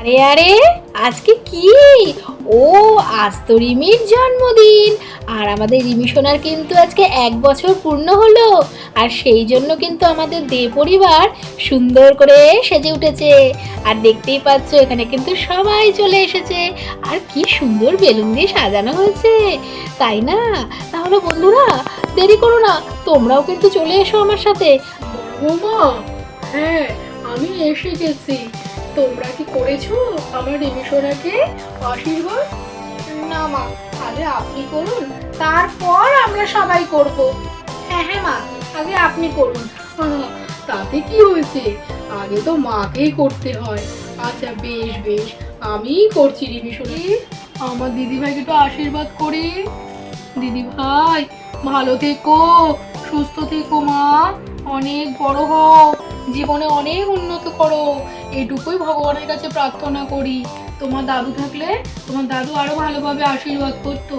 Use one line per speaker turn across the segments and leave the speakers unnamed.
আরে আরে, আজকে কি? ও, আজ তো রিমির জন্মদিন। আর আমাদের রিমি সোনার কিন্তু আজকে এক বছর পূর্ণ হলো। আর সেই জন্য কিন্তু আমাদের দে পরিবার সুন্দর করে সেজে উঠেছে। আর দেখতেই পাচ্ছ, এখানে কিন্তু সবাই চলে এসেছে। আর কি সুন্দর বেলুন দিয়ে সাজানো হয়েছে। তাই না? তাহলে বন্ধুরা, দেরি করো না, তোমরাও কিন্তু চলে এসো আমার সাথে।
হ্যাঁ আমি এসে গেছি। তোমরা কি করেছ? আমার রিমিশোনাকে আশীর্বাদ?
না মা, আগে আপনি করুন, তারপর আমরা সবাই করব। হ্যাঁ হ্যাঁ মা, আগে আপনি করুন।
তাতে কি হয়েছে? আগে তো মাকেই করতে হয়। আচ্ছা বেশ বেশ, আমিই করছি রিমিশোনা আমার দিদিভাইকে একটু আশীর্বাদ করি। দিদি ভাই ভালো থেকো, সুস্থ থেকো মা, অনেক বড় হও। জীবনে অনেক উন্নত করো। এটুকুই ভগবানের কাছে প্রার্থনা করি। তোমার দাদু থাকলে তোমার দাদু আরও ভালোভাবে আশীর্বাদ করতো।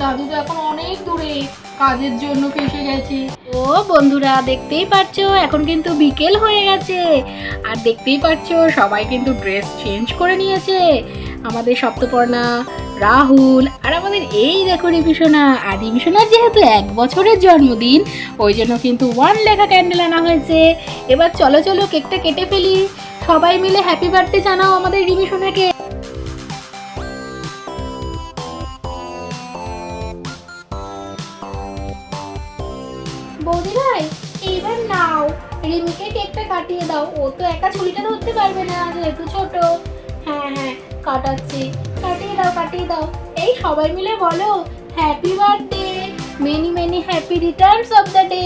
দাদু তো এখন অনেক দূরে, কাজের জন্য ফেসে গেছে।
ও বন্ধুরা, দেখতেই পাচ্ছ এখন কিন্তু বিকেল হয়ে গেছে। আর দেখতেই পাচ্ছ সবাই কিন্তু ড্রেস চেঞ্জ করে নিয়েছে। আমাদের সপ্তপর্ণা রাহুল, আর আমাদের এই দেখো রিমিশোনা আর রিমিশোনার যেহেতু এক বছরের জন্মদিন, ওই জন্য কিন্তু ওয়ান লেখা ক্যান্ডেল আনা হয়েছে। এবার চলো চলো, কেকটা কেটে ফেলি। সবাই মিলে হ্যাপি বার্থডে জানাও আমাদের রিমিশোনাকে বৌদি ভাই এইবার নাও। রিমিকে কেকটা কাটিয়ে দাও। ও তো একা ছুরিটা ধরতে পারবে না, যেহেতু ছোট। কাটাচ্ছি। কাটিয়ে দাও কাটিয়ে দাও। এই সবাই মিলে বলো happy birthday many many happy returns of the day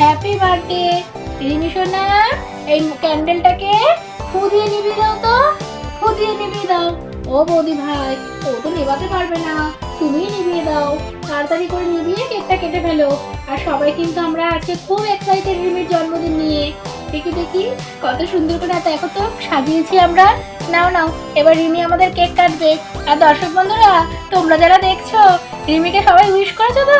happy birthday Rimi সোনা এই ক্যান্ডেলটাকে ফু দিয়ে নিবি দাও তো ফু দিয়ে নিবি দাও। ও বৌদি ভাই, ও তো নেবাতে পারবে না, তুমিই নিভিয়ে দাও। তাড়াতাড়ি করে নিভিয়ে কেকটা কেটে ফেলো। আর সবাই কিন্তু আমরা আজকে খুব এক্সাইটেড রিমির জন্মদিন নিয়ে। দেখি দেখি। কত সুন্দর করে এত এখন তো সাজিয়েছি আমরা। নাও নাও, এবার রিমি আমাদের কেক কাটবে। আর দর্শক বন্ধুরা, তোমরা যারা দেখছ, রিমিকে সবাই উইশ করেছ তো?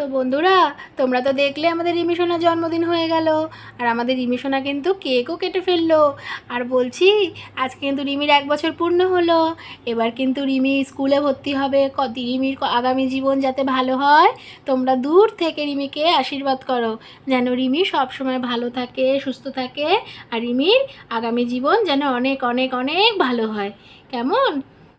তো বন্ধুরা, তোমরা তো দেখলে আমাদের রিমিশোনার জন্মদিন হয়ে গেল। আর আমাদের রিমিশোনা কিন্তু কেকও কেটে ফেলল। আর বলছি, আজকে কিন্তু রিমির এক বছর পূর্ণ হলো। এবার কিন্তু রিমি স্কুলে ভর্তি হবে। কত রিমির আগামী জীবন যাতে ভালো হয়, তোমরা দূর থেকে রিমিকে আশীর্বাদ করো। যেন রিমি সবসময় ভালো থাকে, সুস্থ থাকে। আর রিমির আগামী জীবন যেন অনেক অনেক অনেক ভালো হয়। কেমন?